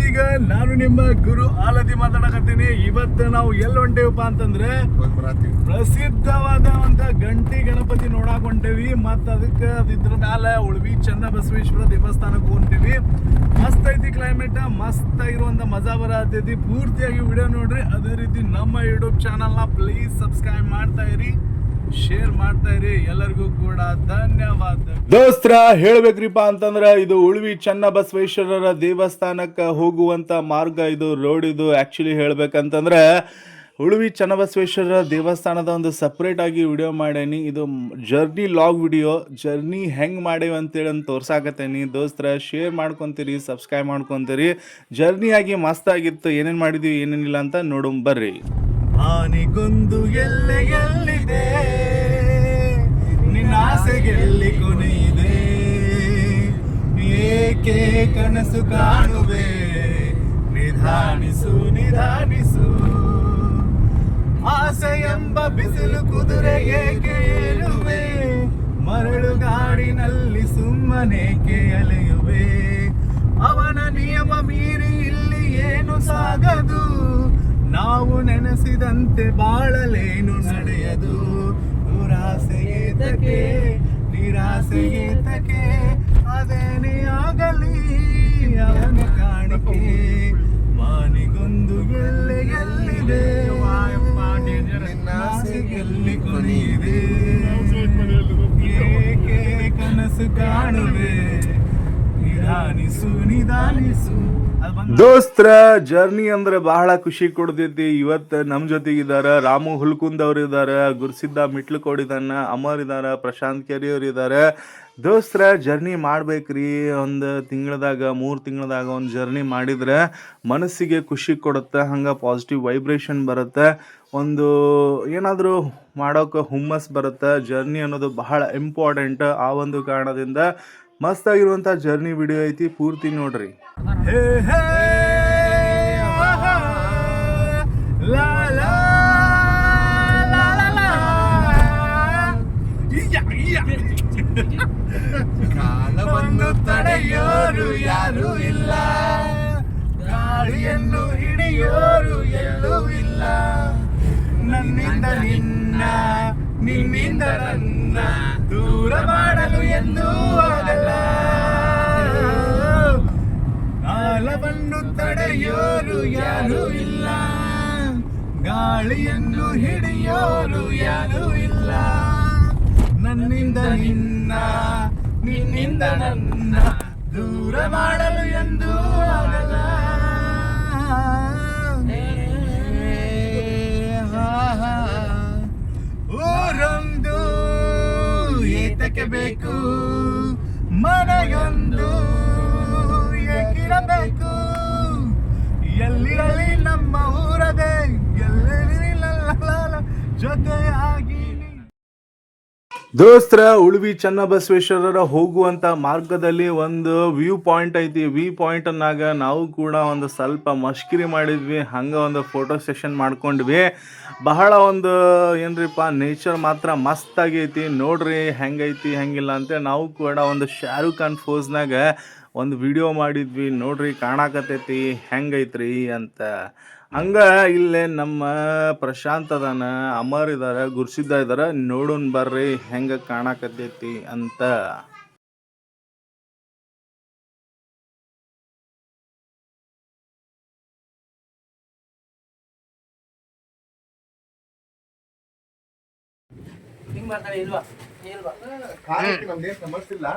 ಮಂದಿಗ ನಾನು ನಿಮ್ಮ ಗುರು ಆಲದಿ ಮಾತಾಡಕತ್ತೀನಿ. ಇವತ್ತು ನಾವು ಎಲ್ಲಿ ಹೊಂಟೇವಪ್ಪ ಅಂತಂದ್ರೆ ಪ್ರಸಿದ್ಧವಾದ ಒಂದು ಗಂಟಿ ಗಣಪತಿ ನೋಡಕ್ ಹೊಂಟೇವಿ. ಮತ್ತ ಅದಕ್ಕೆ ಇದ್ರ ಮೇಲೆ ಉಳ್ವಿ ಚನ್ನ ಬಸವೇಶ್ವರ ದೇವಸ್ಥಾನಕ್ಕೆ ಹೊಂಟೇವಿ. ಮಸ್ತ್ ಐತಿ ಕ್ಲೈಮೇಟ್ ಮಸ್ತ್ ಆಗಿರುವಂತ ಮಜಾ ಬರತೈತಿ. ಪೂರ್ತಿಯಾಗಿ ವಿಡಿಯೋ ನೋಡ್ರಿ. ಅದೇ ರೀತಿ ನಮ್ಮ ಯೂಟ್ಯೂಬ್ ಚಾನಲ್ನ ಪ್ಲೀಸ್ ಸಬ್ಸ್ಕ್ರೈಬ್ ಮಾಡ್ತಾ ಇರಿ. ಶೇರ್ ಮಾಡ್ತಾ ಇರಿ. ಎಲ್ಲರಿಗೂ ಕೂಡ ಧನ್ಯವಾದ ದೋಸ್ತ್ರ, ಹೇಳ್ಬೇಕ್ರಿಪ್ಪ ಅಂತಂದ್ರ ಇದು ಉಳ್ವಿ ಚನ್ನಬಸವೇಶ್ವರರ ದೇವಸ್ಥಾನಕ್ಕೆ ಹೋಗುವಂತ ಮಾರ್ಗ ಇದು ರೋಡ್ ಇದು. ಆಕ್ಚುಲಿ ಹೇಳ್ಬೇಕಂತಂದ್ರೆ ಉಳುವಿ ಚನ್ನಬಸವೇಶ್ವರ ದೇವಸ್ಥಾನದ ಒಂದು ಸಪ್ರೇಟ್ ಆಗಿ ವಿಡಿಯೋ ಮಾಡೇನಿ. ಇದು ಜರ್ನಿ ಲಾಗ್ ವಿಡಿಯೋ ಜರ್ನಿ ಹೆಂಗ್ ಮಾಡೇವಿ ಅಂತೇಳಿ ಅಂತ ತೋರ್ಸಾಕತ್ತೇನಿ. ದೋಸ್ತರ ಶೇರ್ ಮಾಡ್ಕೊಂತೀರಿ ಸಬ್ಸ್ಕ್ರೈಬ್ ಮಾಡ್ಕೊಂತೀರಿ. ಜರ್ನಿ ಆಗಿ ಮಸ್ತ್ ಆಗಿತ್ತು. ಏನೇನ್ ಮಾಡಿದ್ವಿ, ಏನೇನಿಲ್ಲ ಅಂತ ನೋಡೋಣ ಬರ್ರಿ. ಆನೆಗೊಂದು ಎಲ್ಲೆ ಎಲ್ಲಿದೆ ನಿನ್ನ ಆಸೆಗೆ ಎಲ್ಲಿ ಕೊನೆ ಇದೆ ಏಕೆ ಕನಸು ಕಾಣುವೆ? ನಿಧಾನಿಸು ನಿಧಾನಿಸು. ಆಸೆ ಎಂಬ ಬಿಸಿಲು ಕುದುರೆ ಏಕೆ ಏಳುವೆ? ಮರಳು ಗಾಡಿನಲ್ಲಿ ಸುಮ್ಮನೇಕೆ ಅಲೆಯುವೆ? ಅವನ ನಿಯಮ ಮೀರಿ ಇಲ್ಲಿ ಏನು ಸಾಗದು? ನಾವು ನೆನೆಸಿದಂತೆ ಬಾಳಲೇನು ನಡೆಯದು? ದುರಾಸೆಯೇತಕ್ಕೆ ನಿರಾಸೆಗೇತಕ್ಕೆ ಅದೇನೇ ಆಗಲಿ? ಅವನ ಕಾಣಿಕೆ ಮಾನಿಗೊಂದು ಎಲ್ಲಿ ಎಲ್ಲಿದೆ? ಎಲ್ಲಿ ಕೊನೆಯಿದೆ? ಏಕೆ ಕನಸು ಕಾಣುವೆ? ನಿಧಾನಿಸು ನಿಧಾನಿಸು. ದೋಸ್ತ್ರ, ಜರ್ನಿ ಅಂದ್ರೆ ಬಹಳ ಖುಷಿ ಕೊಡ್ತೈತಿ. ಇವತ್ತು ನಮ್ಮ ಜೊತೆಗಿದಾರ ರಾಮು ಹುಲ್ಕುಂದ್ ಅವ್ರು ಇದ್ದಾರೆ ಗುರ್ಸಿದ್ದ ಮಿಟ್ಲು ಇದಾನ ಅಮರ್ ಇದಾರ, ಪ್ರಶಾಂತ್ ಕೆರಿ ಅವ್ರು ಇದ್ದಾರೆ ದೋಸ್ತ್ರ, ಜರ್ನಿ ಮಾಡ್ಬೇಕ್ರಿ. ಒಂದು ತಿಂಗಳದಾಗ, ಮೂರು ತಿಂಗಳದಾಗ ಒಂದು ಜರ್ನಿ ಮಾಡಿದ್ರೆ ಮನಸ್ಸಿಗೆ ಖುಷಿ ಕೊಡುತ್ತೆ, ಹಂಗೆ ಪಾಸಿಟಿವ್ ವೈಬ್ರೇಷನ್ ಬರುತ್ತೆ. ಒಂದು ಏನಾದರೂ ಮಾಡೋಕೆ ಹುಮ್ಮಸ್ ಬರುತ್ತೆ. ಜರ್ನಿ ಅನ್ನೋದು ಬಹಳ ಇಂಪಾರ್ಟೆಂಟ್ ಆ ಒಂದು ಕಾರಣದಿಂದ ಮಸ್ತಾಗಿರುವಂಥ ಜರ್ನಿ ವಿಡಿಯೋ ಐತಿ, ಪೂರ್ತಿ ನೋಡ್ರಿ. ತಡೆಯೋರು ಯಾರು ಇಲ್ಲ. ಗಾಳಿಯನ್ನು ಹಿಡಿಯೋರು ಎಲ್ಲೂ ಇಲ್ಲ. ನನ್ನಿಂದ ನಿನ್ನ ನಿನ್ನಿಂದ ನನ್ನ ದೂರ ಮಾಡಲು ಎಂದೂ ಆಗಲ್ಲ. ಕಾಲವನ್ನು ತಡೆಯೋರು ಯಾರು ಇಲ್ಲ. ಗಾಳಿಯನ್ನು ಹಿಡಿಯೋರು ಯಾರು ಇಲ್ಲ. ನನ್ನಿಂದ ನಿನ್ನ, ನಿನ್ನಿಂದ ನನ್ನ ದೂರ ಮಾಡಲು ಎಂದೂ ಆಗಲ್ಲ. ಬೇಕು ಮನೆಯೊಂದು ಏಕಿರಬೇಕು ಎಲ್ಲಿರಲಿ ನಮ್ಮ ಊರದೇ ಎಲ್ಲೆಲ್ಲಿ ಜೊತೆಯಾಗಿ ದೋಸ್ತ್ರ, ಉಳುವಿ ಚನ್ನಬಸವೇಶ್ವರರ ಹೋಗುವಂತ ಮಾರ್ಗದಲ್ಲಿ ಒಂದು ವ್ಯೂ ಪಾಯಿಂಟ್ ಐತಿ. ವ್ಯೂ ಪಾಯಿಂಟನ್ನಾಗ ನಾವು ಕೂಡ ಒಂದು ಸ್ವಲ್ಪ ಮಷ್ಕಿರಿ ಮಾಡಿದ್ವಿ. ಹಂಗ ಒಂದು ಫೋಟೋ ಸೆಷನ್ ಮಾಡ್ಕೊಂಡ್ವಿ. ಬಹಳ ಒಂದು ಏನ್ರಿಪ್ಪ, ನೇಚರ್ ಮಾತ್ರ ಮಸ್ತ್ ಆಗೈತಿ ನೋಡ್ರಿ ಹೆಂಗೈತಿ, ಹೆಂಗಿಲ್ಲ ಅಂತ ನಾವು ಕೂಡ ಒಂದು ಶಾರುಖ್ ಖಾನ್ ಫೋಸ್ನಾಗ ಒಂದು ವಿಡಿಯೋ ಮಾಡಿದ್ವಿ. ನೋಡ್ರಿ ಕಾಣಾಕತೈತಿ ಹೆಂಗೈತ್ರಿ ಅಂತ. ಹಂಗ ಇಲ್ಲೇ ನಮ್ಮ ಪ್ರಶಾಂತ್ ಅದಾನ ಅಮರ್ ಇದಾರ ಗುರ್ಸಿದ್ದ ಇದಾರ. ನೋಡೋಣ ಬರ್ರಿ ಹೆಂಗ ಕಾಣಕತ್ತೈತಿ ಅಂತ.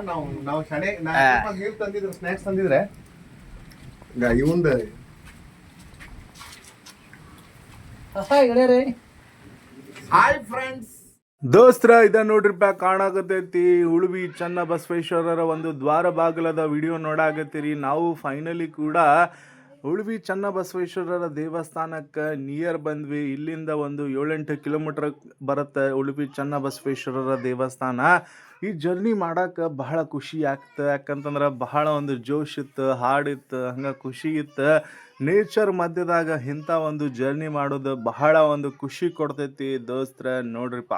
ನಾವು ನಾವು ಸ್ವಲ್ಪ ತಂದಿದ್ರು ಸ್ನಾಕ್ಸ್ ತಂದಿದ್ರೆ. ಇವಂದ ಹಾಯ್ ಫ್ರೆಂಡ್ಸ್ ದೋಸ್ತ್ರ ಇದ ನೋಡ್ರಿಪ್ಪ ಕಾಣಾಕತೈತಿ ಉಳುವಿ ಚನ್ನ ಬಸವೇಶ್ವರರ ಒಂದು ದ್ವಾರ ಬಾಗಿಲದ ವಿಡಿಯೋ ನೋಡಾಕತ್ತೀರಿ. ನಾವು ಫೈನಲಿ ಕೂಡ ಉಳುವಿ ಚನ್ನಬಸವೇಶ್ವರರ ದೇವಸ್ಥಾನಕ್ಕೆ ನಿಯರ್ ಬಂದ್ವಿ. ಇಲ್ಲಿಂದ ಒಂದು ಏಳೆಂಟು ಕಿಲೋಮೀಟರ್ ಬರುತ್ತೆ ಉಳುವಿ ಚನ್ನಬಸವೇಶ್ವರರ ದೇವಸ್ಥಾನ. ಈ ಜರ್ನಿ ಮಾಡಕ್ಕೆ ಬಹಳ ಖುಷಿ ಆಗ್ತ, ಯಾಕಂತಂದ್ರೆ ಬಹಳ ಒಂದು ಜೋಶ್ ಇತ್ತು ಹಾಡಿತ್ತು ಹಂಗೆ ಖುಷಿ ಇತ್ತು. ನೇಚರ್ ಮಧ್ಯದಾಗ ಇಂಥ ಒಂದು ಜರ್ನಿ ಮಾಡೋದು ಬಹಳ ಒಂದು ಖುಷಿ ಕೊಡ್ತೈತಿ ದೋಸ್ತ್ರ ನೋಡ್ರಿಪ್ಪ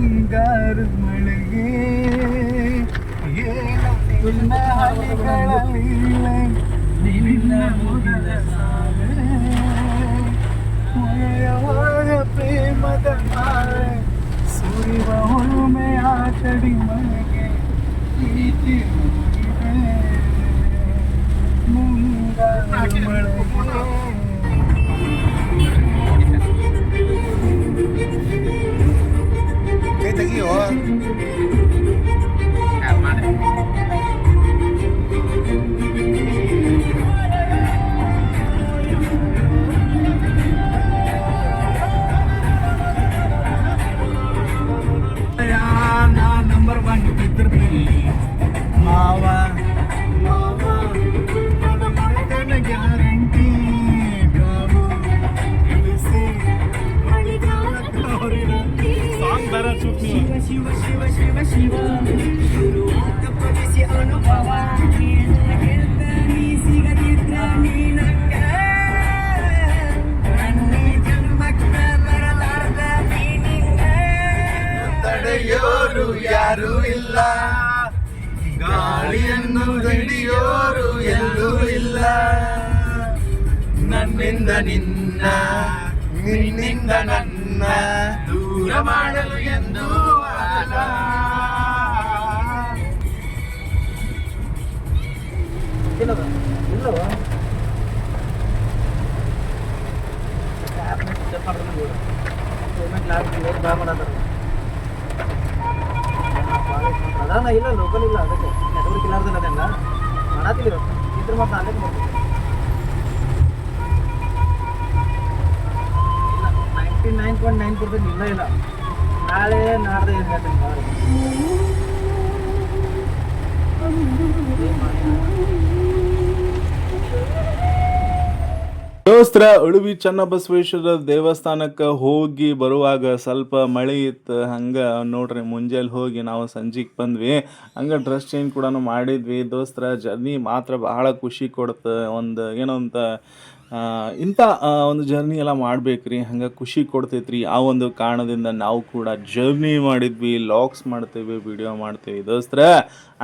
ಮುಂಗಾರು ನಿನ್ನ ಹಳಿಗಳಲ್ಲಿ ನಿನ್ನ ಮುಗಿದ ಸಾಲೆಯವಾದ ಪ್ರೇಮದ ಮಾಲೆ ಸುರಿವ ಹುಳುಮೆ ಆಟಡಿ ಮನೆಗೆ ಪ್ರೀತಿ ಮುಗಿದೆ ಮುಂಗಾರು ಮಳೆಗೆ Quem tá aqui, ó. ಯಾರು ಇಲ್ಲ. ಗಾಳಿಯನ್ನು ಹಿಡಿಯೋರು ಎಲ್ಲೂ ಇಲ್ಲ. ನನ್ನಿಂದ ನಿನ್ನ ನಿನ್ನಿಂದ ನನ್ನ ದೂರ ಮಾಡಲು ಎಂದು ಅದಾನ ಇಲ್ಲ, ಲೋಕಲ್ ಇಲ್ಲ ಅದಕ್ಕೆ. ನೆಟ್ವರ್ಕ್ ಇಲ್ಲಾರ್ದಲ್ಲ ಅದೆಲ್ಲ. ಮಾಡತ್ತಿಲ್ಲ ಇದ್ರ ಮತ್ತೆ ಅಲ್ಲೇ ಬರ್ತೀನಿ ninety nine point nine percent ಇಲ್ಲ ಇಲ್ಲ. ನಾಳೆ ನಾಡ್ದೆ ಏನು ಹೇಳ್ತೀನಿ ದೋಸ್ತ್ರ ಉಳುವಿ ಚನ್ನಬಸವೇಶ್ವರ ದೇವಸ್ಥಾನಕ್ಕೆ ಹೋಗಿ ಬರುವಾಗ ಸ್ವಲ್ಪ ಮಳೆ ಇತ್ತು. ಹಂಗೆ ನೋಡ್ರಿ, ಮುಂಜಾನೆ ಹೋಗಿ ನಾವು ಸಂಜೆಗೆ ಬಂದ್ವಿ. ಹಂಗೆ ಡ್ರೆಸ್ ಚೇಂಜ್ ಕೂಡ ಮಾಡಿದ್ವಿ. ದೋಸ್ತ್ರ, ಜರ್ನಿ ಮಾತ್ರ ಬಹಳ ಖುಷಿ ಕೊಡುತ್ತೆ. ಒಂದು ಏನೋ ಅಂತ ಇಂಥ ಒಂದು ಜರ್ನಿ ಎಲ್ಲ ಮಾಡ್ಬೇಕ್ರಿ. ಹಂಗೆ ಖುಷಿ ಕೊಡ್ತೈತ್ರಿ. ಆ ಒಂದು ಕಾರಣದಿಂದ ನಾವು ಕೂಡ ಜರ್ನಿ ಮಾಡಿದ್ವಿ ಲಾಗ್ಸ್ ಮಾಡ್ತೇವೆ ವಿಡಿಯೋ ಮಾಡ್ತೇವೆ. ದೋಸ್ತ್ರ,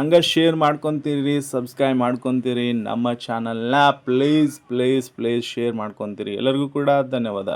ಹಂಗೆ ಶೇರ್ ಮಾಡ್ಕೊತೀರಿ ಸಬ್ಸ್ಕ್ರೈಬ್ ಮಾಡ್ಕೊತೀರಿ. ನಮ್ಮ ಚಾನಲ್ನ ಪ್ಲೀಸ್ ಪ್ಲೀಸ್ ಪ್ಲೀಸ್ ಶೇರ್ ಮಾಡ್ಕೊತೀರಿ. ಎಲ್ಲರಿಗೂ ಕೂಡ ಧನ್ಯವಾದ.